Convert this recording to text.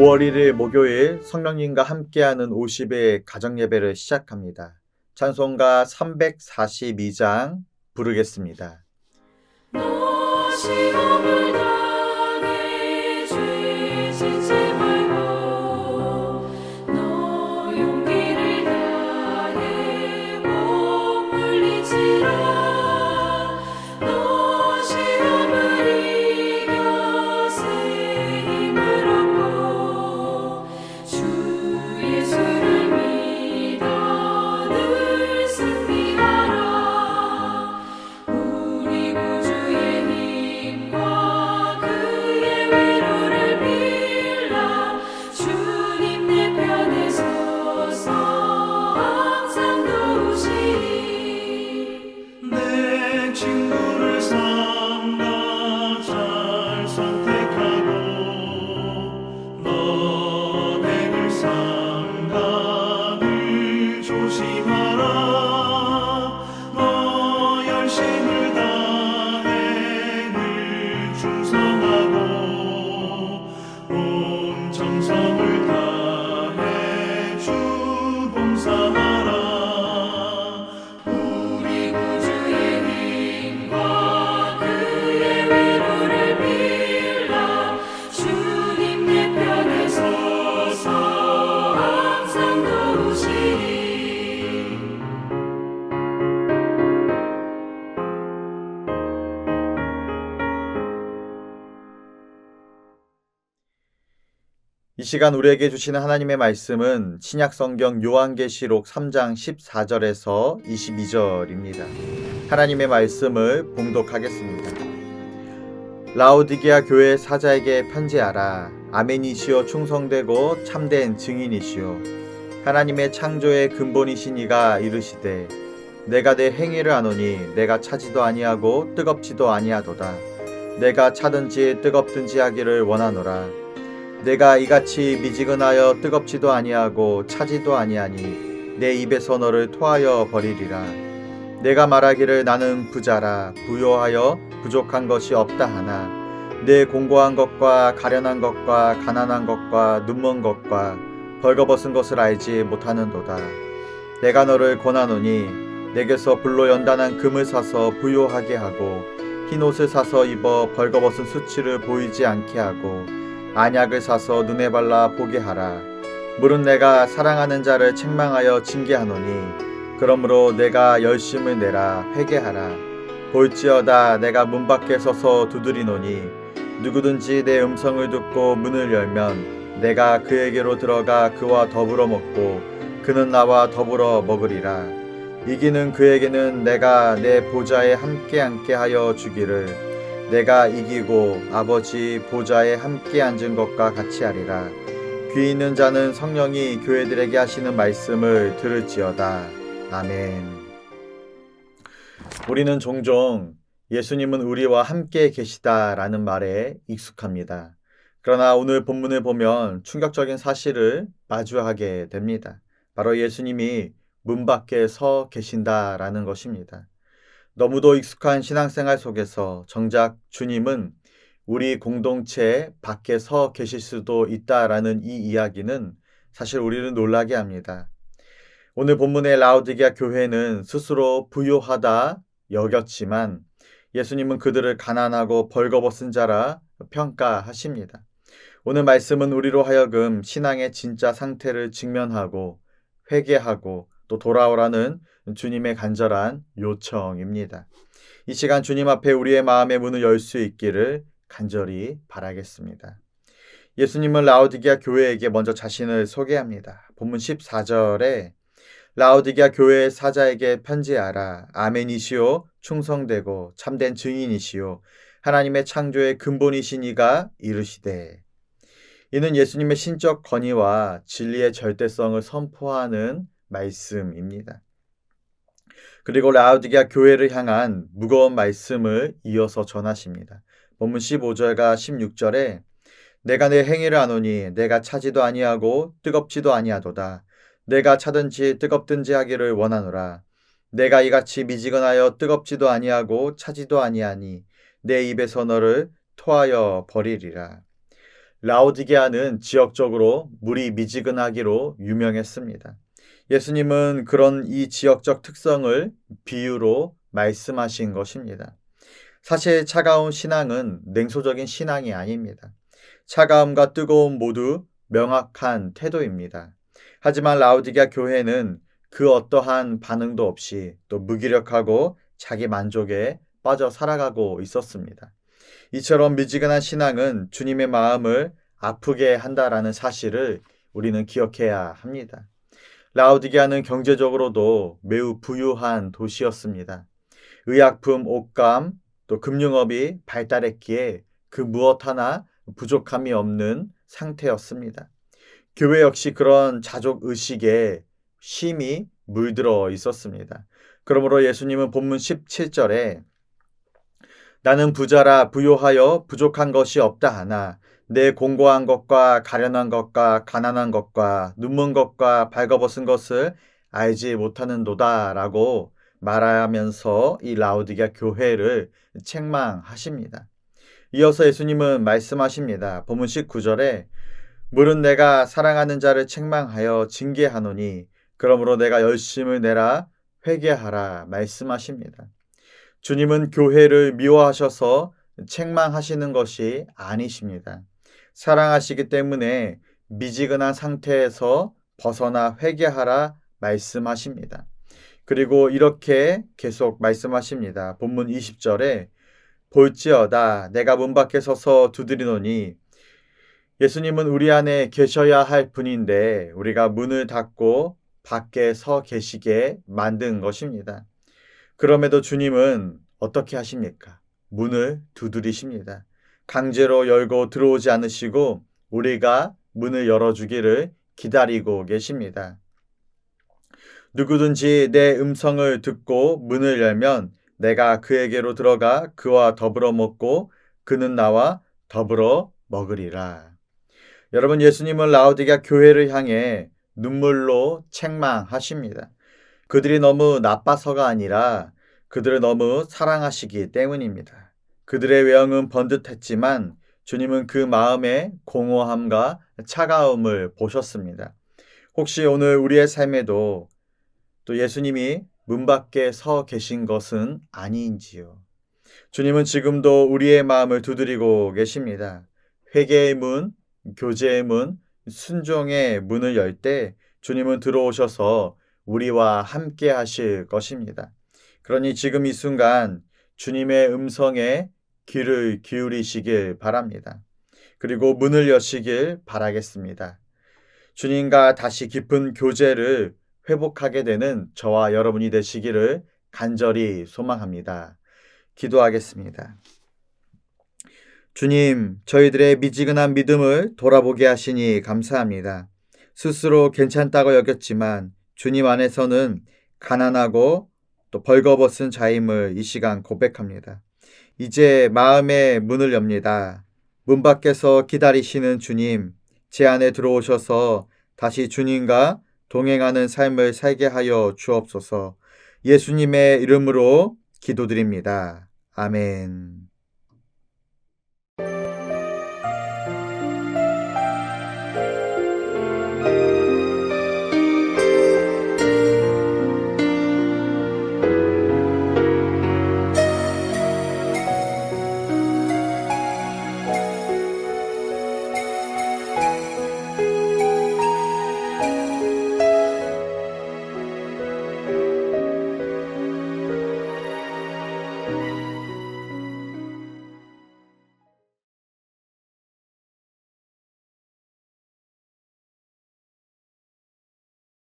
5월 1일 목요일 성령님과 함께하는 50의 가정예배를 시작합니다. 찬송가 342장 부르겠습니다. 친구를 삼 시간 우리에게 주시는 하나님의 말씀은 신약 성경 요한계시록 3장 14절에서 22절입니다. 하나님의 말씀을 봉독하겠습니다. 라오디게아 교회 사자에게 편지하라. 아멘이시오 충성되고 참된 증인이시오. 하나님의 창조의 근본이신 이가 이르시되 내가 내 행위를 아노니 내가 차지도 아니하고 뜨겁지도 아니하도다. 내가 차든지 뜨겁든지 하기를 원하노라. 내가 이같이 미지근하여 뜨겁지도 아니하고 차지도 아니하니 내 입에서 너를 토하여 버리리라. 내가 말하기를 나는 부자라 부요하여 부족한 것이 없다 하나 내 공고한 것과 가련한 것과 가난한 것과 눈먼 것과 벌거벗은 것을 알지 못하는도다. 내가 너를 권하노니 내게서 불로 연단한 금을 사서 부요하게 하고 흰 옷을 사서 입어 벌거벗은 수치를 보이지 않게 하고 안약을 사서 눈에 발라 보게 하라. 물은 내가 사랑하는 자를 책망하여 징계하노니 그러므로 내가 열심을 내라 회개하라. 볼지어다 내가 문 밖에 서서 두드리노니 누구든지 내 음성을 듣고 문을 열면 내가 그에게로 들어가 그와 더불어 먹고 그는 나와 더불어 먹으리라. 이기는 그에게는 내가 내 보좌에 함께 앉게 하여 주기를 내가 이기고 아버지 보좌에 함께 앉은 것과 같이 하리라. 귀 있는 자는 성령이 교회들에게 하시는 말씀을 들을지어다. 아멘. 우리는 종종 예수님은 우리와 함께 계시다라는 말에 익숙합니다. 그러나 오늘 본문을 보면 충격적인 사실을 마주하게 됩니다. 바로 예수님이 문 밖에 서 계신다라는 것입니다. 너무도 익숙한 신앙생활 속에서 정작 주님은 우리 공동체 밖에 서 계실 수도 있다라는 이 이야기는 사실 우리를 놀라게 합니다. 오늘 본문의 라우디게아 교회는 스스로 부요하다 여겼지만 예수님은 그들을 가난하고 벌거벗은 자라 평가하십니다. 오늘 말씀은 우리로 하여금 신앙의 진짜 상태를 직면하고 회개하고 또 돌아오라는 주님의 간절한 요청입니다. 이 시간 주님 앞에 우리의 마음의 문을 열 수 있기를 간절히 바라겠습니다. 예수님은 라오디게아 교회에게 먼저 자신을 소개합니다. 본문 14절에 라오디게아 교회 사자에게 편지하라. 아멘이시오. 충성되고 참된 증인이시오. 하나님의 창조의 근본이신 이가 이르시되 이는 예수님의 신적 권위와 진리의 절대성을 선포하는 말씀입니다. 그리고 라우디게아 교회를 향한 무거운 말씀을 이어서 전하십니다. 본문 15절과 16절에 내가 내 행위를 아노니 내가 차지도 아니하고 뜨겁지도 아니하도다. 내가 차든지 뜨겁든지 하기를 원하노라. 내가 이같이 미지근하여 뜨겁지도 아니하고 차지도 아니하니 내 입에서 너를 토하여 버리리라. 라오디게아는 지역적으로 물이 미지근하기로 유명했습니다. 예수님은 그런 이 지역적 특성을 비유로 말씀하신 것입니다. 사실 차가운 신앙은 냉소적인 신앙이 아닙니다. 차가움과 뜨거움 모두 명확한 태도입니다. 하지만 라우디게아 교회는 그 어떠한 반응도 없이 또 무기력하고 자기 만족에 빠져 살아가고 있었습니다. 이처럼 미지근한 신앙은 주님의 마음을 아프게 한다라는 사실을 우리는 기억해야 합니다. 라우디게아는 경제적으로도 매우 부유한 도시였습니다. 의약품, 옷감, 또 금융업이 발달했기에 그 무엇 하나 부족함이 없는 상태였습니다. 교회 역시 그런 자족 의식에 심히 물들어 있었습니다. 그러므로 예수님은 본문 17절에 나는 부자라 부요하여 부족한 것이 없다 하나 내 공고한 것과 가련한 것과 가난한 것과 눈먼 것과 발거벗은 것을 알지 못하는도다라고 말하면서 이 라우디게아 교회를 책망하십니다. 이어서 예수님은 말씀하십니다. 본문 19절에 물은 내가 사랑하는 자를 책망하여 징계하노니 그러므로 내가 열심을 내라 회개하라 말씀하십니다. 주님은 교회를 미워하셔서 책망하시는 것이 아니십니다. 사랑하시기 때문에 미지근한 상태에서 벗어나 회개하라 말씀하십니다. 그리고 이렇게 계속 말씀하십니다. 본문 20절에 볼지어다 내가 문 밖에 서서 두드리노니 예수님은 우리 안에 계셔야 할 분인데 우리가 문을 닫고 밖에 서 계시게 만든 것입니다. 그럼에도 주님은 어떻게 하십니까? 문을 두드리십니다. 강제로 열고 들어오지 않으시고 우리가 문을 열어주기를 기다리고 계십니다. 누구든지 내 음성을 듣고 문을 열면 내가 그에게로 들어가 그와 더불어 먹고 그는 나와 더불어 먹으리라. 여러분 예수님은 라우디가 교회를 향해 눈물로 책망하십니다. 그들이 너무 나빠서가 아니라 그들을 너무 사랑하시기 때문입니다. 그들의 외형은 번듯했지만 주님은 그 마음의 공허함과 차가움을 보셨습니다. 혹시 오늘 우리의 삶에도 또 예수님이 문 밖에 서 계신 것은 아닌지요? 주님은 지금도 우리의 마음을 두드리고 계십니다. 회개의 문, 교제의 문, 순종의 문을 열 때 주님은 들어오셔서 우리와 함께 하실 것입니다. 그러니 지금 이 순간 주님의 음성에 귀를 기울이시길 바랍니다. 그리고 문을 여시길 바라겠습니다. 주님과 다시 깊은 교제를 회복하게 되는 저와 여러분이 되시기를 간절히 소망합니다. 기도하겠습니다. 주님, 저희들의 미지근한 믿음을 돌아보게 하시니 감사합니다. 스스로 괜찮다고 여겼지만 주님 안에서는 가난하고 또 벌거벗은 자임을 이 시간 고백합니다. 이제 마음의 문을 엽니다. 문 밖에서 기다리시는 주님, 제 안에 들어오셔서 다시 주님과 동행하는 삶을 살게 하여 주옵소서 예수님의 이름으로 기도드립니다. 아멘.